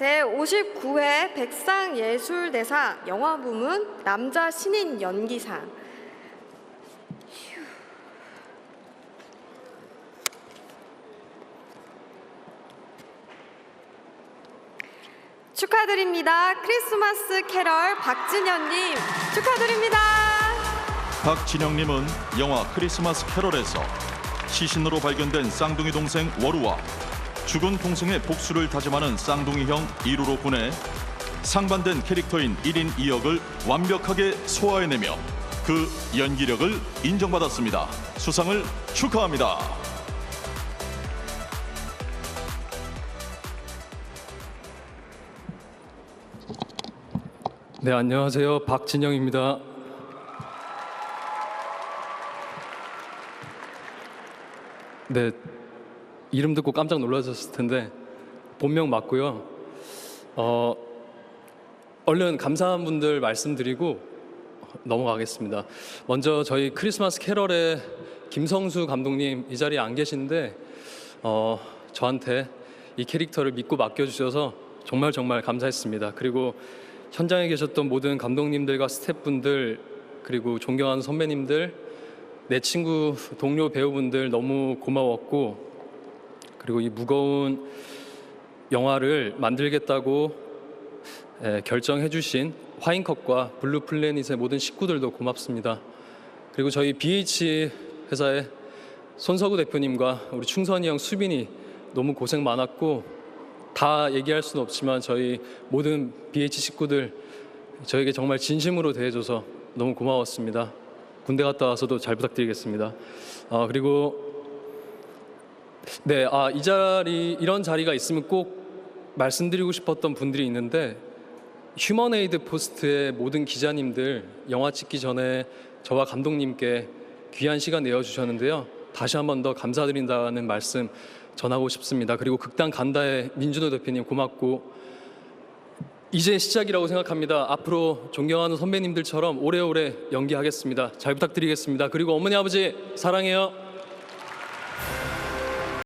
제59회 백상예술대사 영화부문 남자 신인 연기상 축하드립니다. 크리스마스 캐럴 박진현님 축하드립니다. 박진영님은 영화 크리스마스 캐럴에서 시신으로 발견된 쌍둥이 동생 워루와 죽은 동생의 복수를 다짐하는 쌍둥이 형 이루로 보내 상반된 캐릭터인 1인 2역을 완벽하게 소화해내며 그 연기력을 인정받았습니다. 수상을 축하합니다. 네, 안녕하세요. 박진영입니다. 네, 이름 듣고 깜짝 놀라셨을 텐데 본명 맞고요. 어, 얼른 감사한 분들 말씀드리고 넘어가겠습니다. 먼저 저희 크리스마스 캐럴의 김성수 감독님 이 자리에 안 계신데 어, 저한테 이 캐릭터를 믿고 맡겨주셔서 정말 정말 감사했습니다. 그리고 현장에 계셨던 모든 감독님들과 스태프분들 그리고 존경하는 선배님들 내 친구 동료 배우분들 너무 고마웠고 그리고 이 무거운 영화를 만들겠다고 에, 결정해 주신 화인컵과 블루 플래닛의 모든 식구들도 고맙습니다. 그리고 저희 BH 회사의 손석우 대표님과 우리 충선이 형, 수빈이 너무 고생 많았고 다 얘기할 수는 없지만 저희 모든 BH 식구들 저에게 정말 진심으로 대해줘서 너무 고마웠습니다. 군대 갔다 와서도 잘 부탁드리겠습니다. 어, 그리고 네, 아, 이 자리 이런 자리가 있으면 꼭 말씀드리고 싶었던 분들이 있는데 휴머네이드 포스트의 모든 기자님들 영화 찍기 전에 저와 감독님께 귀한 시간 내어 주셨는데요. 다시 한 번 더 감사드린다는 말씀 전하고 싶습니다. 그리고 극단 간다의 민준호 대표님 고맙고 이제 시작이라고 생각합니다. 앞으로 존경하는 선배님들처럼 오래오래 연기하겠습니다. 잘 부탁드리겠습니다. 그리고 어머니 아버지 사랑해요.